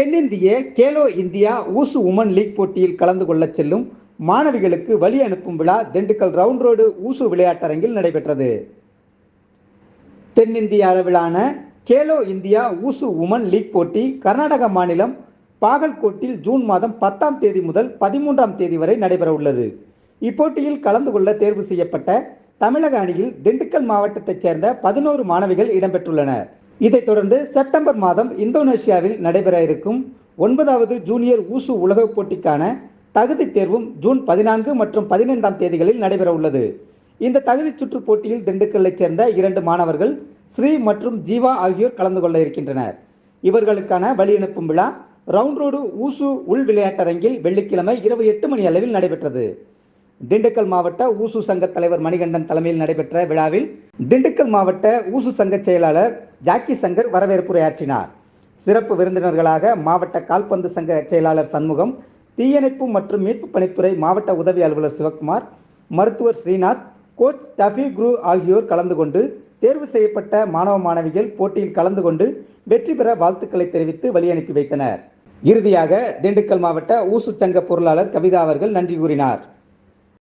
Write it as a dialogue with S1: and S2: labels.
S1: தென்னிந்திய Khelo India wushu women league போட்டியில் கலந்து கொள்ளச் செல்லும் மாணவிகளுக்கு வழி அனுப்பும் விழா திண்டுக்கல் ரவுண்ட் ரோடு ஊசு விளையாட்டரங்கில் நடைபெற்றது. தென்னிந்திய அளவிலான Khelo India wushu women league போட்டி கர்நாடக மாநிலம் பாகல்கோட்டில் ஜூன் மாதம் பத்தாம் தேதி முதல் பதிமூன்றாம் தேதி வரை நடைபெற உள்ளது இப்போட்டியில் கலந்து கொள்ள தேர்வு செய்யப்பட்ட தமிழக அணியில் திண்டுக்கல் மாவட்டத்தைச் சேர்ந்த பதினோரு மாணவிகள் இடம்பெற்றுள்ளனர். இதைத் தொடர்ந்து செப்டம்பர் மாதம் இந்தோனேஷியாவில் நடைபெற இருக்கும் ஒன்பதாவது ஜூனியர் ஊசு உலகப் போட்டிக்கான தகுதி தேர்வும் ஜூன் பதினான்கு மற்றும் பதினைந்தாம் தேதிகளில் நடைபெற உள்ளது. இந்த தகுதிச் சுற்று போட்டியில் திண்டுக்கல்லைச் சேர்ந்த இரண்டு மாணவர்கள் ஸ்ரீ மற்றும் ஜீவா ஆகியோர் கலந்து கொள்ள இருக்கின்றனர். இவர்களுக்கான வழி அனுப்பும் விழா ரவுண்ட் ரோடு ஊசு உள் விளையாட்டரங்கில் வெள்ளிக்கிழமை இரவு எட்டு மணி அளவில் நடைபெற்றது. திண்டுக்கல் மாவட்ட ஊசு சங்க தலைவர் மணிகண்டன் தலைமையில் நடைபெற்ற விழாவில் திண்டுக்கல் மாவட்ட ஊசு சங்க செயலாளர் ஜாக்கி சங்கர் வரவேற்புரையாற்றினார். சிறப்பு விருந்தினர்களாக மாவட்ட கால்பந்து சங்க செயலாளர் சண்முகம் தீயணைப்பு மற்றும் மீட்பு பணித்துறை மாவட்ட உதவி அலுவலர் சிவக்குமார் மருத்துவர் ஸ்ரீநாத் கோச் டஃபி குரு ஆகியோர் கலந்து கொண்டு தேர்வு செய்யப்பட்ட மாணவ மாணவிகள் போட்டியில் கலந்து கொண்டு வெற்றி பெற வாழ்த்துக்களை தெரிவித்து வழி அனுப்பி வைத்தனர். இறுதியாக திண்டுக்கல் மாவட்ட ஊசு சங்க பொருளாளர் கவிதா அவர்கள் நன்றி கூறினார்.